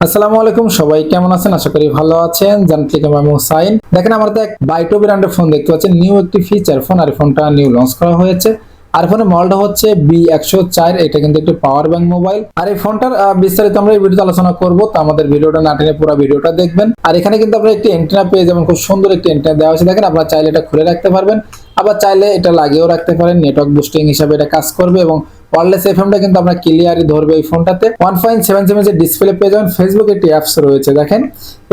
আসসালামু আলাইকুম, সবাই কেমন আছেন? আশা করি ভালো আছেন। জানতে কেমন আমি হুসাইন দেখেন, আমরা তো এক বাইটো ব্র্যান্ডের ফোন দেখতে পাচ্ছেন। নিউ একটি ফিচার ফোন আর ফোনটা নিউ লঞ্চ করা হয়েছে। আর ফোনের মডেলটা হচ্ছে বি একশো চার, এটা কিন্তু একটি পাওয়ার ব্যাংক মোবাইল আর এই ফোনটার বিস্তারিত আমরা এই ভিডিওতে আলোচনা করব, তো আমাদের ভিডিওটা না টেনে পুরো ভিডিওটা দেখবেন। আর এখানে কিন্তু আপনারা একটি এন্টেনা পেয়ে যাবেন, খুব সুন্দর একটি এন্টেনা দেওয়া হয়েছে দেখেন, আপনারা চাইলে এটা খুলে রাখতে পারবেন। আবার চাইলে এটা লাগিয়েও রাখতে পারেন। নেটওয়ার্ক বুস্টিং হিসাবে এটা কাজ করবে এবং ওয়ারলেস এফ এমটা কিন্তু আপনার ক্লিয়ারই ধরবে এই ফোনটাতে। ওয়ান পয়েন্ট সেভেন সেভেন যে ডিসপ্লে পেয়ে যাবেন ফেসবুক একটি অ্যাপস রয়েছে, দেখেন।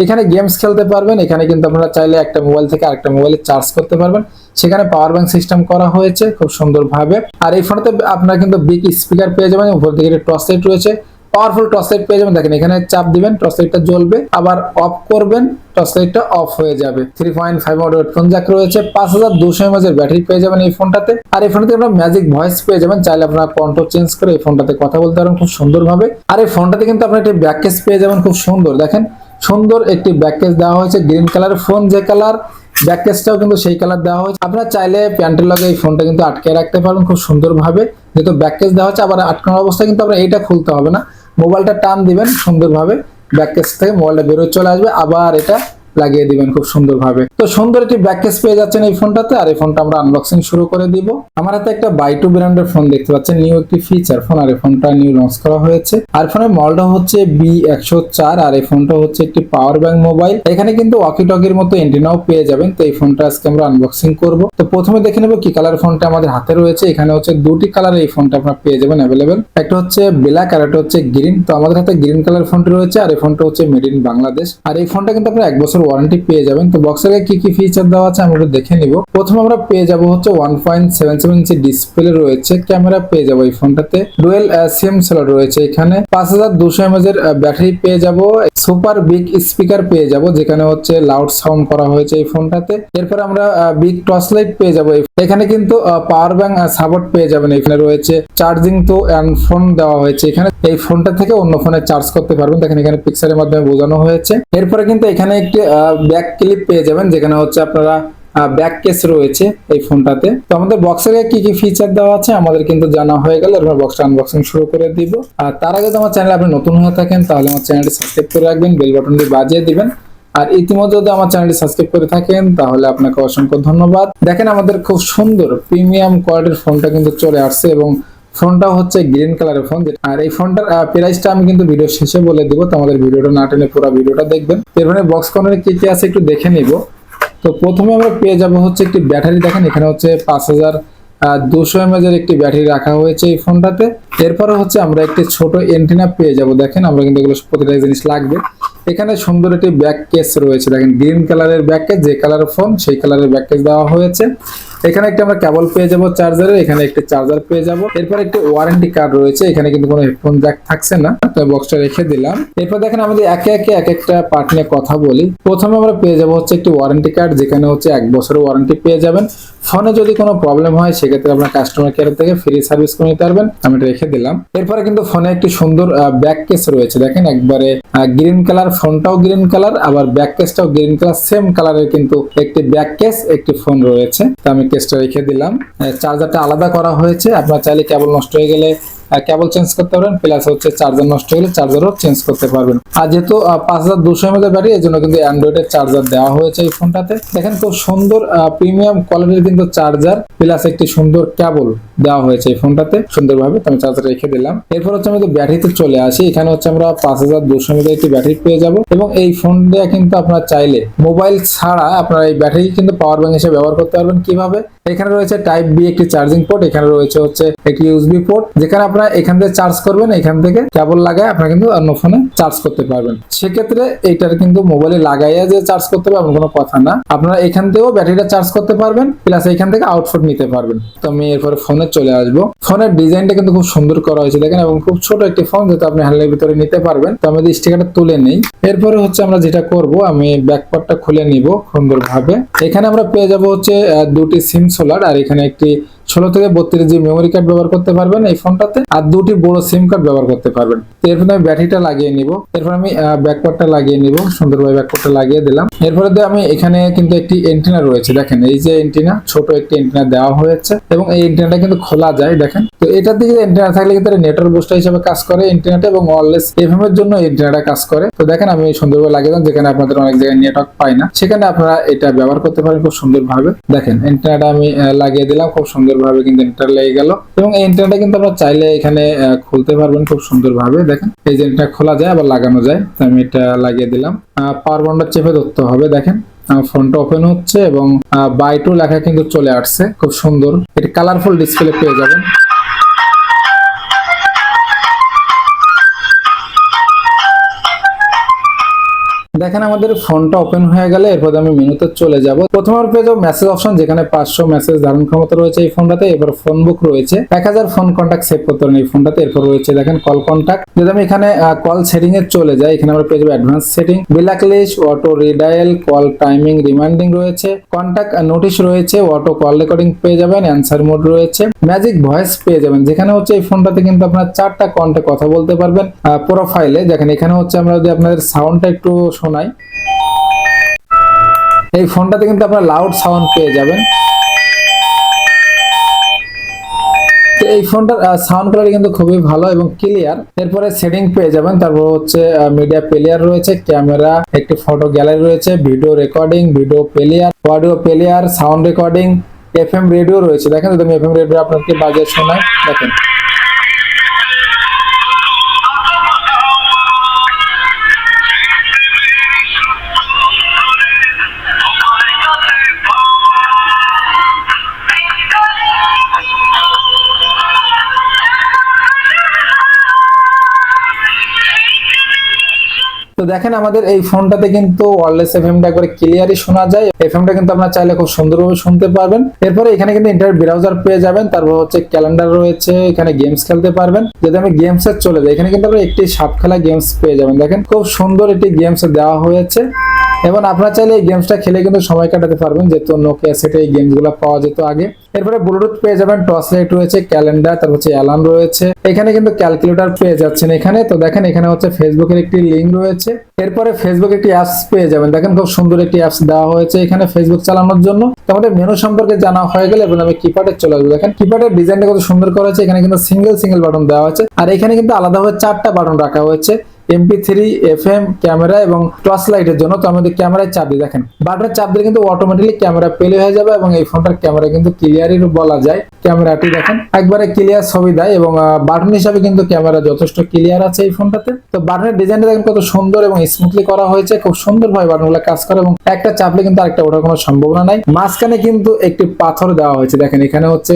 এখানে গেমস খেলতে পারবেন, এখানে কিন্তু আপনারা চাইলে একটা মোবাইল থেকে আরেকটা মোবাইলে চার্জ করতে পারবেন। সেখানে পাওয়ার ব্যাঙ্ক সিস্টেম করা হয়েছে খুব সুন্দরভাবে। আর এই ফোনটাতে আপনারা কিন্তু বিগ স্পিকার পেয়ে যাবেন, উপর দিকে টর্চ লাইট রয়েছে। পাওয়ারফুল টর্চ লাইট পেয়ে যাবেন। দেখেন, এখানে চাপ দিবেন, টর্চ লাইটটা জ্বলবে, আবার অফ করবেন, টর্চ লাইটটা অফ হয়ে যাবে। Three point five phone jack রয়েছে, পাঁচ হাজার দুশো এমএজের ব্যাটারি পেয়ে যাবেন এই ফোনটাতে। আর এই ফোনটাতে আপনারা ম্যাজিক ভয়েস পেয়ে যাবেন, চাইলে আপনারা কন্ট্রোল চেঞ্জ করে এই ফোনটাতে কথা বলতে পারেন খুব সুন্দরভাবে। আর এই ফোনটাতে কিন্তু আপনার একটি ব্যাক কেস পেয়ে যাবেন খুব সুন্দর। দেখেন, সুন্দর একটি ব্যাক কেস দেওয়া হয়েছে গ্রিন কালার ফোন যে কালার ব্যাক কেসটাও কিন্তু সেই কালার দেওয়া হয়েছে। আপনারা চাইলে প্যান্টের লগে এই ফোনটা কিন্তু আটকে রাখতে পারবেন খুব সুন্দরভাবে। যেহেতু ব্যাক কেস দেওয়া হচ্ছে আবার আটকানোর অবস্থায় কিন্তু আপনারা এইটা খুলতে হবে না। মোবাইলটা টান দিবেন সুন্দরভাবে ব্যাক কেস থেকে মোবাইলটা বেরোয় চলে আসবে। আবার এটা লাগিয়ে দিবেন খুব সুন্দরভাবে। তো সুন্দর একটি ব্যাক কেস পেয়ে যাচ্ছেন এই ফোনটাতে, আর এই ফোনটা আমরা আনবক্সিং শুরু করে দিব। আমার হাতে একটা বাই টু ব্র্যান্ডের ফোন দেখতে পাচ্ছেন নিউ একটি ফিচার ফোন আর এই ফোনটা নিউ লঞ্চ করা হয়েছে। আর ফোনের মডেলটা হচ্ছে বি একশো চার আর এই ফোনটা হচ্ছে একটি পাওয়ার ব্যাংক মোবাইল এখানে কিন্তু ওয়াকি টকির মতো এন্টিনাও পেয়ে যাবেন, তো এই ফোনটা আজকে আমরা আনবক্সিং করব। তো প্রথমে দেখে নেব কি কালার ফোনটা আমাদের হাতে রয়েছে। এখানে হচ্ছে দুটি কালার এই ফোনটা আপনারা পেয়ে যাবেন অ্যাভেলেবেল একটা হচ্ছে ব্ল্যাক আর একটা হচ্ছে গ্রিন তো আমাদের হাতে গ্রিন কালার ফোনটি রয়েছে, আর এই ফোনটা হচ্ছে মেড ইন বাংলাদেশ। আর এই ফোনটা কিন্তু আপনার এক বছর ওয়ারেন্টি পেয়ে যাবেন। তো বক্সের কি কি ফিচার দেওয়া আছে আমরা দেখে নিব। প্রথমে আমরা পেয়ে যাব হচ্ছে one point seven seven inch display রয়েছে ক্যামেরা পেয়ে যাব এই ফোনটাতে। ডুয়েল সিম স্লট রয়েছে এখানে। পাঁচ হাজার দুশো এমএজ এর ব্যাটারি পেয়ে যাব। সুপার বিগ স্পিকার পেয়ে যাব, যেখানে হচ্ছে লাউড সাউন্ড করা হয়েছে এই ফোনটাতে। এরপর আমরা বিগ টর্চ লাইট পেয়ে যাব এখানে কিন্তু পাওয়ার ব্যাংক সাপোর্ট পেয়ে যাবেন এখানে রয়েছে। চার্জিং তো ফোন দেওয়া হয়েছে এখানে। এই ফোনটা থেকে অন্য ফোনে চার্জ করতে পারবেন। দেখেন এখানে পিক্সারের মাধ্যমে বোঝানো হয়েছে। এরপরে কিন্তু এখানে একটি ব্যাক ক্লিপ পেয়ে যাবেন, যেখানে হচ্ছে আপনারা ব্যাক কেস রয়েছে এই ফোনটাতে। তো আমাদের বক্সের কি কি ফিচার দেওয়া আছে আমাদের কিন্তু জানা হয়ে গেল, এবার বক্সটা আনবক্সিং শুরু করে দিব। আর তার আগে তো আমার চ্যানেল আপনি নতুন হয়ে থাকেন, তাহলে আমার চ্যানেলটি সাবস্ক্রাইব করে রাখবেন বেল বাটনটি বাজিয়ে দিবেন। আর ইতিমধ্যে যদি আমার চ্যানেলটি সাবস্ক্রাইব করে থাকেন, তাহলে আপনাকে অসংখ্য ধন্যবাদ। দেখেন আমাদের খুব সুন্দর প্রিমিয়াম কোয়ালিটির ফোনটা কিন্তু চলে আসছে এবং ফোনটা হচ্ছে গ্রিন কালারের ফোন আর এই ফোনটার প্রাইসটা আমি কিন্তু ভিডিও শেষে বলে দিব, তো আমাদের ভিডিওটা না টেনে পুরো ভিডিওটা দেখবেন। এরপরে বক্স কর্নারে কি কি আছে একটু দেখে নিব। তো প্রথমে আমরা পেয়ে যাব হচ্ছে একটি ব্যাটারি। দেখেন, এখানে হচ্ছে পাঁচ হাজার দুশো এমএজ এর একটি ব্যাটারি রাখা হয়েছে এই ফোনটাতে। এরপরে হচ্ছে আমরা একটি ছোট এন্টিনা পেয়ে যাব। দেখেন, আমরা কিন্তু এগুলো প্রতিটা জিনিস লাগবে। এখানে সুন্দর একটি ব্যাক কেস রয়েছে। দেখেন গ্রিন কালারের ব্যাক কেস যে কালারের ফোন সেই কালারের ব্যাক কেস দেওয়া হয়েছে। এখানে একটি আমরা কেবল পেয়ে যাব চার্জারের এখানে একটি চার্জার পেয়ে যাব। এরপর একটি ওয়ারেন্টি কার্ড রয়েছে, এখানে কিন্তু কোনো হেডফোন জ্যাক থাকছে না। তো বক্সটা রেখে দিলাম। এরপর দেখেন আমাদের একে একে এক একটা পার্ট নিয়ে কথা বলি। প্রথমে আমরা পেয়ে যাব হচ্ছে একটি ওয়ারেন্টি কার্ড যেখানে হচ্ছে এক বছরের ওয়ারেন্টি পেয়ে যাবেন। ফোনে যদি কোনো প্রবলেম হয়, সেক্ষেত্রে আপনার কাস্টমার কেয়ার থেকে ফ্রি সার্ভিস করে নিতে পারবেন। আমি রেখে দিলাম। এরপরে কিন্তু ফোনে একটি সুন্দর ব্যাক কেস রয়েছে। দেখেন একবারে গ্রিন কালার ফোনটাও গ্রিন কালার আবার ব্যাক কেসটাও গ্রিন কালার সেম কালারের কিন্তু একটি ব্যাক কেস একটি ফোন রয়েছে। তো আমি কেসটা রেখে দিলাম। চার্জারটা আলাদা করা হয়েছে। আপনার চাইলে কেবল নষ্ট হয়ে গেলে কেবল চেঞ্জ করতে পারবেন প্লাস হচ্ছে চার্জার নষ্ট হলে চার্জারও চেঞ্জ করতে পারবেন। আর যেহেতু পাঁচ হাজার দুশো এমএল ব্যাটারি, এই জন্য কিন্তু অ্যান্ড্রয়েডের চার্জার দেওয়া হয়েছে এই ফোনটাতে। দেখেন খুব সুন্দর প্রিমিয়াম কোয়ালিটির কিন্তু চার্জার প্লাস একটি সুন্দর কেবল দেওয়া হয়েছে এই ফোনটাতে। সুন্দরভাবে আমি চার্জার রেখে দিলাম। এরপর হচ্ছে আমাদের ব্যাটারিতে চলে আসি। এখানে হচ্ছে আমরা পাঁচ হাজার দুশো এমএল একটি ব্যাটারি পেয়ে যাব। এবং এই ফোন দিয়ে কিন্তু আপনারা চাইলে মোবাইল ছাড়া আপনারা এই ব্যাটারি কিন্তু পাওয়ার ব্যাংক হিসেবে ব্যবহার করতে পারবেন কীভাবে? এখানে রয়েছে টাইপ বি একটি চার্জিং পোর্ট এখানে রয়েছে হচ্ছে একটি ইউএসবি পোর্ট যেখানে আপনারা এখান থেকে চার্জ করবেন, এখান থেকে কেবল লাগায় আপনারা কিন্তু অন্য ফোনে চার্জ করতে পারবেন। সেক্ষেত্রে এইটার কিন্তু মোবাইলে লাগাইয়া যে চার্জ করতে পারবেন কোনো কথা না। আপনারা এখান থেকেও ব্যাটারিটা চার্জ করতে পারবেন প্লাস এখান থেকে আউটপুট নিতে পারবেন। তো আমি এরপরে ফোনে চলে আসব। ফোনের ডিজাইনটা কিন্তু খুব সুন্দর করা হয়েছে, দেখেন, এবং খুব ছোট একটি ফোন যেটা আপনি হ্যান্ডেলের ভিতরে নিতে পারবেন, তো আমি স্টিকারটা তুলে নেই। এরপরে হচ্ছে আমরা যেটা করব, আমি ব্যাকপার্টটা খুলে নিব সুন্দরভাবে। এখানে আমরা পেয়ে যাব হচ্ছে দুটি সিম সোলার আর এখানে একটি ষোলো থেকে বত্রিশ জিবি মেমোরি কার্ড ব্যবহার করতে পারবেন এই ফোনটাতে আর দুটি বড় সিম কার্ড ব্যবহার করতে পারবেন। এরপর আমি ব্যাটারিটা লাগিয়ে নিব। এরপর আমি ব্যাকপার্টটা লাগিয়ে নিব। সুন্দরভাবে ব্যাকপার্টটা লাগিয়ে দিলাম। এরপরে আমি এখানে কিন্তু একটি এন্টিনা রয়েছে, দেখেন। এই যে এন্টিনা ছোট একটি এন্টিনা দেওয়া হয়েছে। এবং এই এন্টিনাটা কিন্তু খোলা যায়, দেখেন। তো এটার দিকে এন্টিনা থাকলে কিন্তু নেটওয়ার্ক বুস্টার হিসেবে কাজ করে এন্টিনাটা এবং ওয়ারলেস এফএম এর জন্য এন্টিনাটা কাজ করে। তো দেখেন, আমি সুন্দরভাবে লাগিয়ে দিলাম। যেখানে আপনাদের অনেক জায়গায় নেটওয়ার্ক পায় না। সেখানে আপনারা এটা ব্যবহার করতে পারেন খুব সুন্দরভাবে। দেখেন এন্টিনাটা আমি লাগিয়ে দিলাম। খুব সুন্দরভাবে কিন্তু এন্টার লেগে গেল। এবং এই এন্টারটা কিন্তু আমরা চাইলে এখানে খুলতে পারবেন খুব সুন্দরভাবে, দেখেন। এই যে এটা খোলা যায়, আবার লাগানো যায়। তো আমি এটা লাগিয়ে দিলাম। পাওয়ার বন্ডার চেপে ধরতে হবে, দেখেন। ফোনটা ওপেন হচ্ছে এবং বাই টু লেখা কিন্তু চলে আসছে। খুব সুন্দর। এটা কালারফুল ডিসপ্লে পেয়ে যাবেন। দেখেন আমাদের ফোনটা ওপেন হয়ে গেলে এরপর আমি মেনুতে চলে যাব। প্রথমে পেয়ে যাব মেসেজ অপশন যেখানে পাঁচশো মেসেজ ধারণ ক্ষমতা রয়েছে এই ফোনটাতে। এরপর ফোন বুক রয়েছে। এক হাজার ফোন কন্ট্যাক্ট সেভ করতে পারেন এই ফোনটাতে। এরপর রয়েছে দেখেন কল কন্ট্যাক্ট যদি আমি এখানে কল সেটিং এ চলে যাই, এখানে আমরা পেয়ে যাব advance setting black list auto redial call timing reminding রয়েছে কন্ট্যাক্ট নোটিশ রয়েছে। অটো কল রেকর্ডিং পেয়ে যাবেন অ্যান্সার মোড রয়েছে। ম্যাজিক ভয়েস পেয়ে যাবেন। যেখানে হচ্ছে এই ফোনটাতে কিন্তু আপনার চারটা কন্টে কথা বলতে পারবেন প্রোফাইলে দেখেন এখানে হচ্ছে আমরা যদি আপনাদের সাউন্ডটা একটু শোনাই এই ফোনটাতে কিন্তু আপনারা লাউড সাউন্ড পেয়ে যাবেন। তো এই ফোনটার সাউন্ড কোয়ালিটি কিন্তু খুবই ভালো এবং ক্লিয়ার এরপরে সেটিং পেয়ে যাবেন। তারপর হচ্ছে মিডিয়া প্লেয়ার রয়েছে ক্যামেরা একটি ফটো গ্যালারি রয়েছে video recording video player audio player sound recording FM radio রয়েছে। দেখেন যদি আমি এফএম রেডিও আপনাকে বাজিয়ে শোনাই, দেখেন। তো দেখেন আমাদের এই ফোনটাতে কিন্তু ওয়ারলেস এফএমটা একবারে ক্লিয়ারই শোনা যায়। এফএমটা কিন্তু আপনারা চাইলে খুব সুন্দরভাবে শুনতে পারবেন। এরপরে এখানে কিন্তু ইন্টারনেট ব্রাউজার পেয়ে যাবেন। তারপর হচ্ছে ক্যালেন্ডার রয়েছে, এখানে গেমস খেলতে পারবেন। যদি আমি গেমস এর চলে যাই, এখানে কিন্তু আপনারা একটি সাপ খেলা গেমস পেয়ে যাবেন। দেখেন খুব সুন্দর একটি গেমস দেওয়া হয়েছে। এবং আপনারা চাইলে এই গেমসটা খেলে কিন্তু সময় কাটাতে পারবেন। যেহেতু নোকিয়া সেটে এই গেমসগুলো পাওয়া যেত আগে। এরপরে ব্লুটুথ পেয়ে যাবেন টর্চ লাইট রয়েছে ক্যালেন্ডার তারপর হচ্ছে অ্যালার্ম রয়েছে। এখানে কিন্তু ক্যালকুলেটর পেয়ে যাচ্ছেন এখানে। তো দেখেন, এখানে হচ্ছে ফেসবুকের একটি লিঙ্ক রয়েছে। এরপরে ফেসবুক একটি অ্যাপস পেয়ে যাবেন। দেখেন, খুব সুন্দর একটি অ্যাপস দেওয়া হয়েছে এখানে ফেসবুক চালানোর জন্য। আমাদের মেনু সম্পর্কে জানা হয়ে গেলে এবং আমি কিপ্যাডে চলে আসব। দেখেন কিপ্যাডের ডিজাইনটা কত সুন্দর করা হয়েছে। এখানে কিন্তু সিঙ্গেল সিঙ্গেল বাটন দেওয়া হয়েছে। আর এখানে কিন্তু আলাদাভাবে চারটা বাটন রাখা হয়েছে। MP three F M camera এবং টর্চ লাইটের জন্য। তো আমাদের ক্যামেরায় চাপ দিই দেখেন। বাটনের চাপ দিলে কিন্তু অটোমেটিকলি ক্যামেরা পেলে হয়ে যাবে এবং এই ফোনটার ক্যামেরা কিন্তু ক্লিয়ারই বলা যায়। ক্যামেরাটি দেখেন, একবারে ক্লিয়ার ছবি দেয় এবং বাটন হিসাবে কিন্তু ক্যামেরা যথেষ্ট ক্লিয়ার আছে এই ফোনটাতে তো বাটনের ডিজাইনটা দেখেন কত সুন্দর এবং স্মুথলি করা হয়েছে, খুব সুন্দর ভাবে বাটনগুলো কাজ করে এবং একটা চাপলে কিন্তু আরেকটা ওঠার কোনো সম্ভাবনা নাই। মাঝখানে কিন্তু একটি পাথর দেওয়া হয়েছে। দেখেন এখানে হচ্ছে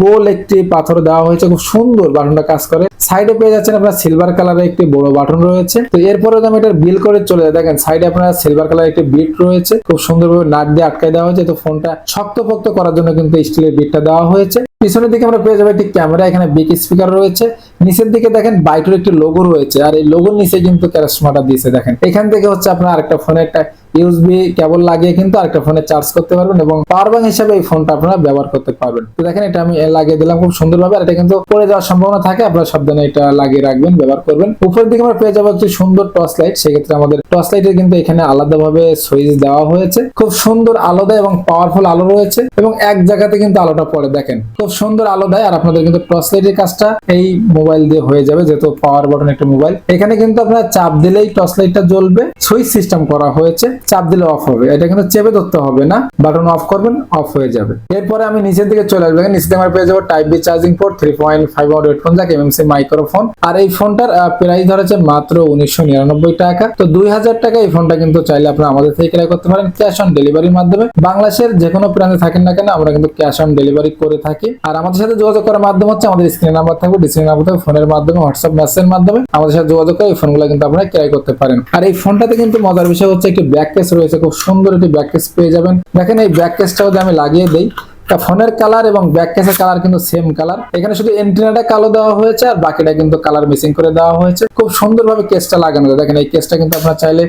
গোল একটি পাথর দেওয়া হয়েছে, খুব সুন্দর বাটনটা কাজ করে। সাইডে পেয়ে যাচ্ছেন আপনার সিলভার কালারের একটি বড় বাটন রয়েছে। তো এরপরে আমি এটা বিল করে চলে যাই, দেখেন সাইডে আপনার সিলভার কালার একটি বিট রয়েছে, খুব সুন্দরভাবে নাট দিয়ে আটকায় দেওয়া হয়েছে। তো ফোনটা শক্তপোক্ত করার জন্য কিন্তু স্টিলের বিটটা দেওয়া হয়েছে। পিছনের দিকে আমরা পেয়ে যাব একটি ক্যামেরা, এখানে বিগ স্পিকার রয়েছে। নিচের দিকে দেখেন বাইটের একটি লোগো রয়েছে, আর এই লোগোর নিচে কিন্তু ক্যারাসমাটা দিয়েছে। দেখেন, এখান থেকে হচ্ছে আপনার আরেকটা ফোনে একটা ইউএসবি কেবল লাগিয়ে কিন্তু আরেকটা ফোনে চার্জ করতে পারবেন এবং পাওয়ার ব্যাংক হিসেবে এই ফোনটা আপনারা ব্যবহার করতে পারবেন। তো দেখেন, এটা আমি লাগিয়ে দিলাম খুব সুন্দরভাবে, আর এটা কিন্তু পড়ে যাওয়ার সম্ভাবনা থাকে, আপনারা সাবধানে এটা লাগিয়ে রাখবেন, ব্যবহার করবেন। উপরের দিকে আমরা পেয়ে যাব একটি সুন্দর টর্চ লাইট সেক্ষেত্রে আমাদের টর্চ লাইটের কিন্তু এখানে আলাদাভাবে সুইচ দেওয়া হয়েছে। খুব সুন্দর আলো দেয় এবং পাওয়ারফুল আলো রয়েছে এবং এক জায়গাতে কিন্তু আলোটা পড়ে, দেখেন। খুব সুন্দর আলো দেয় আর আপনাদের কিন্তু টর্চ কাজটা এই মোবাইল দিয়ে হয়ে যাবে, যেহেতু পাওয়ার বাটন একটা মোবাইল এখানে কিন্তু আপনারা চাপ দিলেই টর্চ জ্বলবে সুইচ সিস্টেম করা হয়েছে, চাপ দিলে অফ হবে। এটা কিন্তু চেপে ধরতে হবে না বাটন অফ করবেন অফ হয়ে যাবে। এরপরে আমি নিচের দিকে চলে আসব। নিচে আমরা পেয়ে যাব type B charging port three point five out headphone jack MMC microphone আর এই ফোনটার প্রাইস ধরেছে মাত্র উনিশশো নিরানব্বই টাকা। তো দুই হাজার টাকা এই ফোনটা কিন্তু চাইলে আপনারা আমাদের থেকে ক্রয় করতে পারেন ক্যাশ অন ডেলিভারির মাধ্যমে। বাংলাদেশের যে কোনো প্রান্তে থাকেন না কেন, আমরা কিন্তু ক্যাশ অন ডেলিভারি করে থাকি। আর আমাদের সাথে যোগাযোগ করার মাধ্যম হচ্ছে আমাদের স্ক্রিন নাম্বার থাকবে ডিসপ্লে নাম্বার থাকবে ফোনের মাধ্যমে হোয়াটসঅ্যাপ মেসেজের মাধ্যমে। আমাদের সাথে যোগাযোগ করে এই ফোনগুলো কিন্তু আপনারা ক্রয় করতে পারেন। আর এই ফোনটাতে কিন্তু মজার বিষয় হচ্ছে একটি ব্যাক কেস রয়েছে, খুব সুন্দর একটি ব্যাক কেস পেয়ে যাবেন। দেখেন এই ব্যাক কেসটা যদি আমি লাগিয়ে দেই, তা ফোনের কালার এবং ব্যাক কেসের কালার কিন্তু সেম কালার এখানে শুধু এন্টিনাটা কালো দেওয়া হয়েছে, আর বাকিটা কিন্তু কালার মিসিং করে দেওয়া হয়েছে। খুব সুন্দরভাবে কেসটা লাগানো দেখেন এই কেসটা কিন্তু আপনারা চাইলে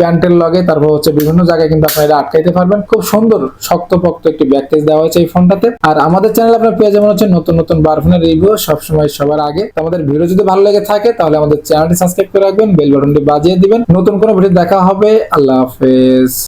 প্যান্টের লগে তারপর হচ্ছে বিভিন্ন জায়গায় কিন্তু আপনারা এটা আটকাইতে পারবেন। খুব সুন্দর, শক্তপোক্ত একটি ব্যাক কেস দেওয়া হয়েছে এই ফোনটাতে। আর আমাদের চ্যানেল আপনার পেয়ে যেমন হচ্ছে নতুন নতুন বার ফোনের রিভিউ সবসময় সবার আগে। তো আমাদের ভিডিও যদি ভালো লেগে থাকে, তাহলে আমাদের চ্যানেলটি সাবস্ক্রাইব করে রাখবেন বেল বাটনটি বাজিয়ে দিবেন। নতুন কোনো ভিডিও দেখা হবে, আল্লাহ হাফেজ।